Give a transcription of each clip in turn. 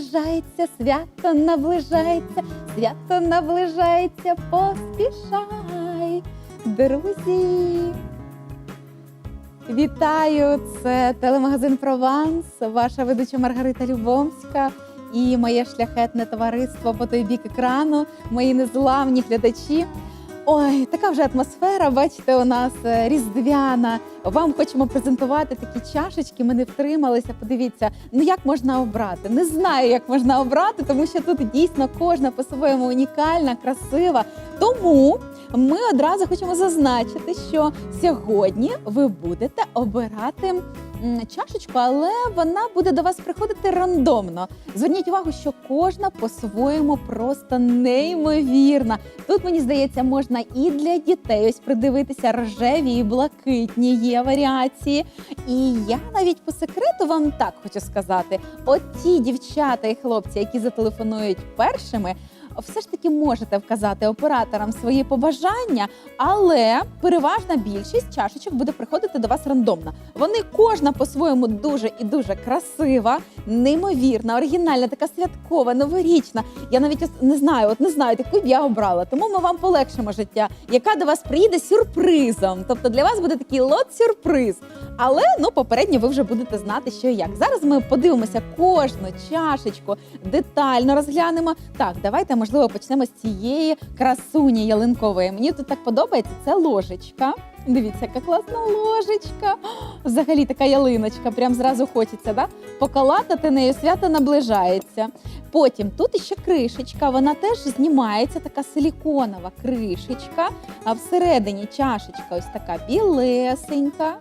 наближається, свято наближається, свято наближається, поспішай, друзі. Вітаю! Це телемагазин Прованс, ваша ведуча Маргарита Любомська і моє шляхетне товариство по той бік екрану, мої незламні глядачі. Ой, така вже атмосфера. Бачите, у нас е, різдвяна. Вам хочемо презентувати такі чашечки. Ми не втрималися. Подивіться, ну як можна обрати? Не знаю, як можна обрати, тому що тут дійсно кожна по-своєму унікальна, красива. Тому ми одразу хочемо зазначити, що сьогодні ви будете обирати чашечку, але вона буде до вас приходити рандомно. Зверніть увагу, що кожна по-своєму просто неймовірна. Тут мені здається, можна і для дітей ось придивитися рожеві і блакитні є варіації. І я навіть по секрету вам так хочу сказати: от ті дівчата і хлопці, які зателефонують першими. Все ж таки можете вказати операторам свої побажання, але переважна більшість чашечок буде приходити до вас рандомно. Вони кожна по-своєму дуже і дуже красива, неймовірна, оригінальна, така святкова, новорічна. Я навіть не знаю, от не знаю, яку б я обрала. Тому ми вам полегшимо життя, яка до вас приїде сюрпризом. Тобто для вас буде такий лот-сюрприз. Але ну попередньо ви вже будете знати, що і як. Зараз ми подивимося кожну чашечку, детально розглянемо. Так, давайте можливо почнемо з цієї красуні ялинкової. Мені тут так подобається. Це ложечка. Дивіться, яка класна ложечка. Взагалі така ялиночка, прям зразу хочеться, да? покалатати нею свято наближається. Потім тут іще кришечка, вона теж знімається, така силіконова кришечка. А всередині чашечка ось така білесенька.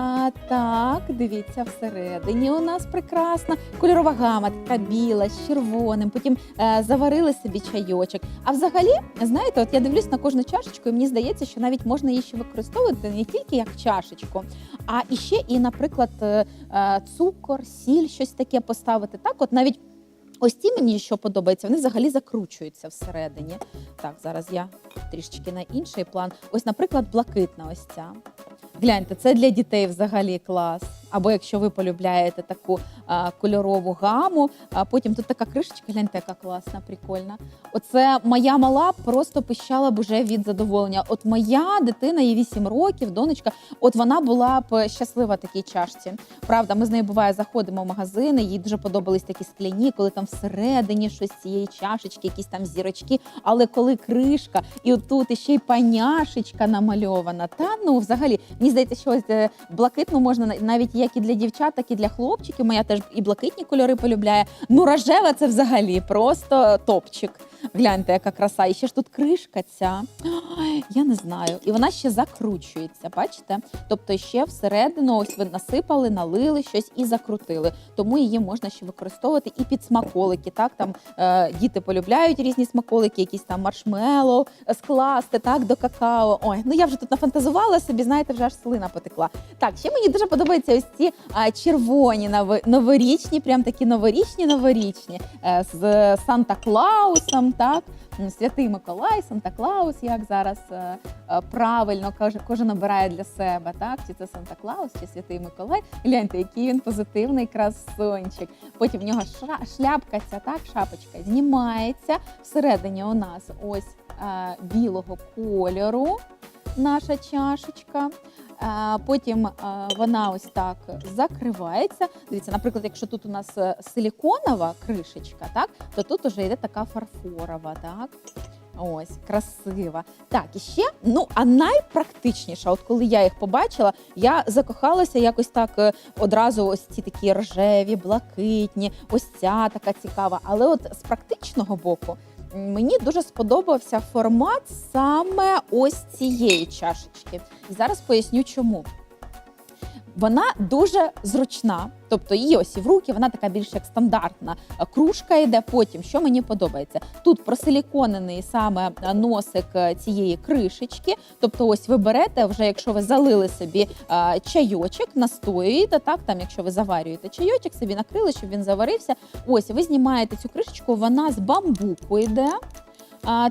А так, дивіться, всередині у нас прекрасна кольорова гама, така біла з червоним. Потім е, заварили собі чайочок. А взагалі, знаєте, от я дивлюсь на кожну чашечку, і мені здається, що навіть можна її ще використовувати не тільки як чашечку, а і ще і, наприклад, е, е, цукор, сіль, щось таке поставити. Так, от навіть. Ось ці мені що подобається, вони взагалі закручуються всередині. Так, зараз я трішечки на інший план. Ось, наприклад, блакитна ось ця. Гляньте, це для дітей взагалі клас. Або якщо ви полюбляєте таку кольорову гаму, а потім тут така кришечка, гляньте, яка класна, прикольна. Оце моя мала просто пищала б уже від задоволення. От моя дитина, їй 8 років, донечка, от вона була б щаслива такій чашці. Правда, ми з нею буває заходимо в магазини, їй дуже подобались такі скляні, коли там всередині щось цієї чашечки, якісь там зірочки. Але коли кришка, і отут іще й паняшечка намальована, та ну взагалі мені здається, що ось е, блакитну можна навіть як і для дівчат, так і для хлопчиків. Моя теж і блакитні кольори полюбляє. Ну, рожева це взагалі просто топчик. Гляньте, яка краса. І ще ж тут кришка ця. Ой, я не знаю. І вона ще закручується, бачите? Тобто ще всередину ось ви насипали, налили щось і закрутили. Тому її можна ще використовувати і під смаколики. Так, там е, діти полюбляють різні смаколики, якісь там маршмеллоу, е, скласти так до какао. Ой, ну я вже тут нафантазувала собі, знаєте, вже аж слина потекла. Так, ще мені дуже подобаються ось ці а, червоні нови- новорічні, прям такі новорічні, новорічні е, з Санта Клаусом, так. Святий Миколай, Санта Клаус, як зараз е, е, правильно кожен обирає для себе, так? Чи це Санта Клаус, чи Святий Миколай. Гляньте, який він позитивний красончик. Потім в нього шляпка ця, так, шапочка знімається. Всередині у нас ось білого кольору наша чашечка. Потім вона ось так закривається. Дивіться, наприклад, якщо тут у нас е, силіконова кришечка, так, то тут уже йде така фарфорова, так. Ось, красива. Так, і ще, ну, а найпрактичніша, от коли я їх побачила, я закохалася якось так е, одразу ось ці такі рожеві, блакитні, ось ця така цікава. Але от з практичного боку мені дуже сподобався формат саме ось цієї чашечки. І зараз поясню, чому. Вона дуже зручна, тобто її ось в руки, вона така більш як стандартна е, кружка йде. Потім, що мені подобається, тут просиліконений саме е, носик е, цієї кришечки. Тобто, ось ви берете, вже якщо ви залили собі е, чайочок, настоюєте, так там, якщо ви заварюєте чайочок, собі накрили, щоб він заварився. Ось ви знімаєте цю кришечку, вона з бамбуку йде.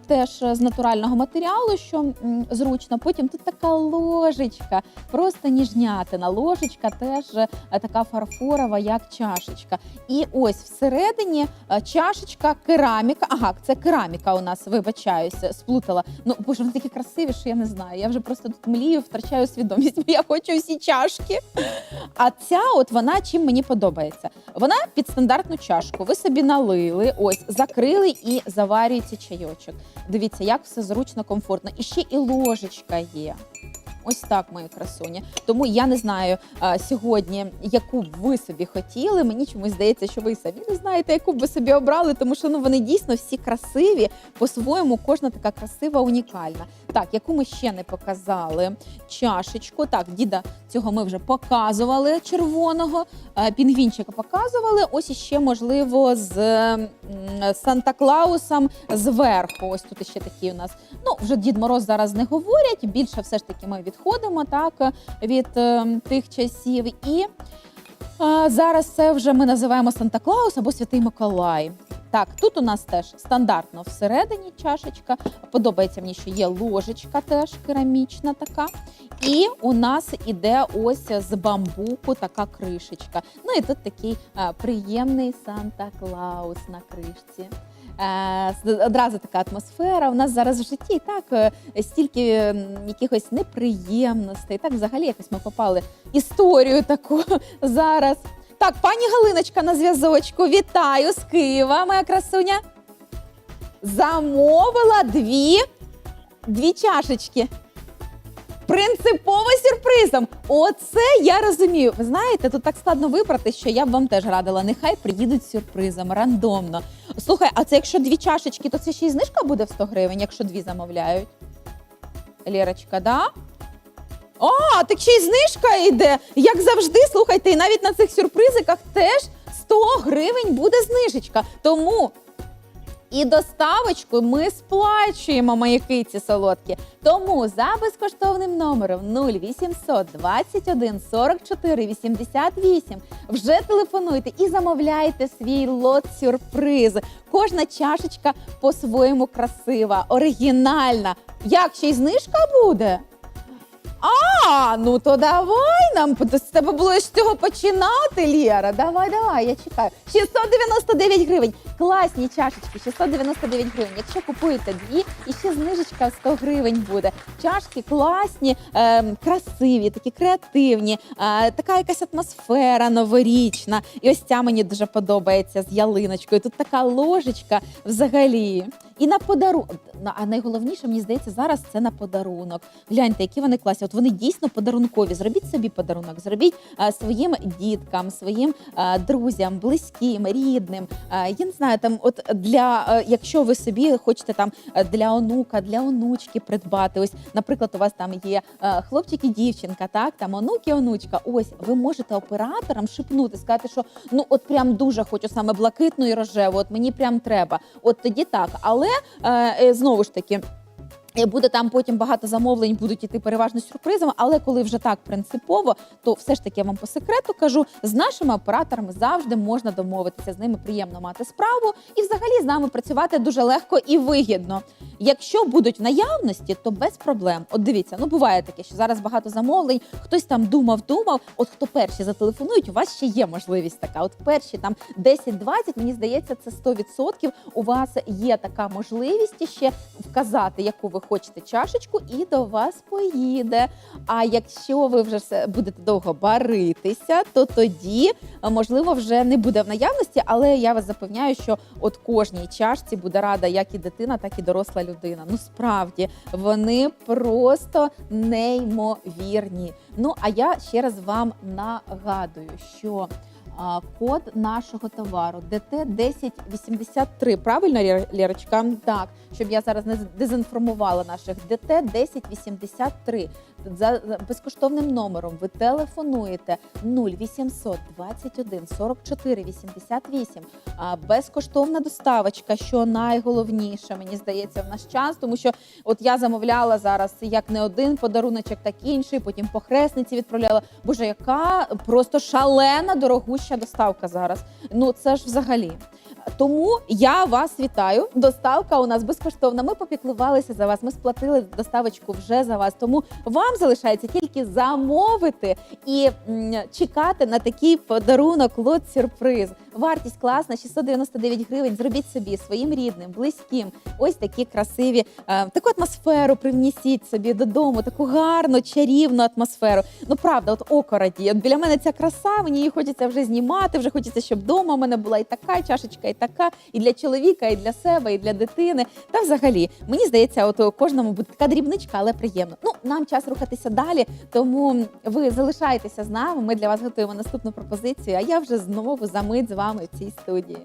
Теж з натурального матеріалу, що зручно. Потім тут така ложечка, просто ніжнятина. Ложечка теж е, така фарфорова, як чашечка. І ось всередині е, чашечка, кераміка. Ага, це кераміка у нас, вибачаюся, сплутала. Ну, боже, вони такі красиві, що я не знаю. Я вже просто тут млію, втрачаю свідомість, бо я хочу всі чашки. А ця, от вона чим мені подобається. Вона під стандартну чашку. Ви собі налили, ось закрили і заварюється чайочок. Дивіться, як все зручно, комфортно. І ще і ложечка є. Ось так, мої красуні. Тому я не знаю а, сьогодні, яку б ви собі хотіли. Мені чомусь здається, що ви самі не знаєте, яку б ви собі обрали, тому що ну вони дійсно всі красиві. По-своєму, кожна така красива, унікальна. Так, яку ми ще не показали? Чашечку. Так, діда цього ми вже показували червоного. Пінгвінчика показували. Ось іще, можливо, з Санта-Клаусом зверху. Ось тут ще такі у нас. Ну, вже Дід Мороз зараз не говорять. Більше все ж таки ми відходимо так від е, тих часів. І е, зараз це вже ми називаємо Санта-Клаус або Святий Миколай. Так, тут у нас теж стандартно всередині чашечка. Подобається мені, що є ложечка теж керамічна така. І у нас іде ось з бамбуку така кришечка. Ну і тут такий е, приємний Санта-Клаус на кришці. Е, одразу така атмосфера. У нас зараз в житті і так е, стільки якихось неприємностей. Так, взагалі, якось ми попали історію таку зараз. Так, пані Галиночка на зв'язочку. Вітаю з Києва, моя красуня. Замовила дві, дві чашечки. Принципово сюрпризом. Оце я розумію. Ви знаєте, тут так складно вибрати, що я б вам теж радила. Нехай приїдуть сюрпризом рандомно. Слухай, а це якщо дві чашечки, то це ще й знижка буде в 100 гривень, якщо дві замовляють. Лєрочка, да? А, так ще й знижка йде. Як завжди, слухайте, і навіть на цих сюрпризиках теж 100 гривень буде знижечка. Тому і доставочку ми сплачуємо мої киці солодкі. Тому за безкоштовним номером 0800 21 44 88 вже телефонуйте і замовляйте свій лот сюрприз. Кожна чашечка по-своєму красива, оригінальна. Як ще й знижка буде? А, ну то давай нам з тебе було з цього починати, Лєра. Давай, давай, я чекаю. 699 гривень. Класні чашечки, 699 гривень. Якщо купуєте дві, і ще знижечка 100 гривень буде. Чашки класні, ем, красиві, такі креативні, е, така якась атмосфера новорічна. І ось ця мені дуже подобається з ялиночкою. Тут така ложечка взагалі. І на подарунок. А найголовніше, мені здається, зараз це на подарунок. Гляньте, які вони класні. От вони дійсно подарункові. Зробіть собі подарунок, зробіть а, своїм діткам, своїм а, друзям, близьким, рідним. А, я не знаю, там, от для якщо ви собі хочете там для онука, для онучки придбати. Ось, наприклад, у вас там є хлопчик і дівчинка, так там онук і онучка. Ось ви можете операторам шепнути, сказати, що ну от прям дуже хочу саме блакитну і рожеву. От мені прям треба. От тоді так. Але е, е, знову ж таки. Е, Буде там потім багато замовлень, будуть іти переважно сюрпризами, але коли вже так принципово, то все ж таки я вам по секрету кажу, з нашими операторами завжди можна домовитися. З ними приємно мати справу, і взагалі з нами працювати дуже легко і вигідно. Якщо будуть в наявності, то без проблем. От дивіться, ну буває таке, що зараз багато замовлень, хтось там думав, думав. От хто перші зателефонують, у вас ще є можливість така. От перші там 10-20, мені здається, це 100%. У вас є така можливість ще вказати, яку ви хочете чашечку, і до вас поїде. А якщо ви вже будете довго баритися, то тоді можливо вже не буде в наявності, але я вас запевняю, що от кожній чашці буде рада як і дитина, так і доросла людина. Ну справді вони просто неймовірні. Ну а я ще раз вам нагадую, що код нашого товару ДТ 1083. Правильно, Лєрочка? Так, щоб я зараз не дезінформувала наших ДТ 1083. За безкоштовним номером ви телефонуєте 0800 21 44 88. А, Безкоштовна доставочка, що найголовніше, мені здається, в наш час, тому що от я замовляла зараз як не один подаруночок, так і інший. Потім по хресниці відправляла. Боже, яка просто шалена дорогуща ще доставка зараз. Ну це ж взагалі. Тому я вас вітаю. Доставка у нас безкоштовна. Ми попіклувалися за вас. Ми сплатили доставочку вже за вас. Тому вам залишається тільки замовити і м, чекати на такий подарунок лот сюрприз. Вартість класна 699 гривень. Зробіть собі своїм рідним, близьким. Ось такі красиві, е, таку атмосферу привнісіть собі додому, таку гарну, чарівну атмосферу. Ну правда, от око. От біля мене ця краса, мені її хочеться вже знімати. Вже хочеться, щоб вдома в мене була і така чашечка, і така, і для чоловіка, і для себе, і для дитини. Та взагалі, мені здається, от кожному буде така дрібничка, але приємно. Ну нам час рухатися далі. Тому ви залишайтеся з нами. Ми для вас готуємо наступну пропозицію. А я вже знову за мить з вами в цій студії.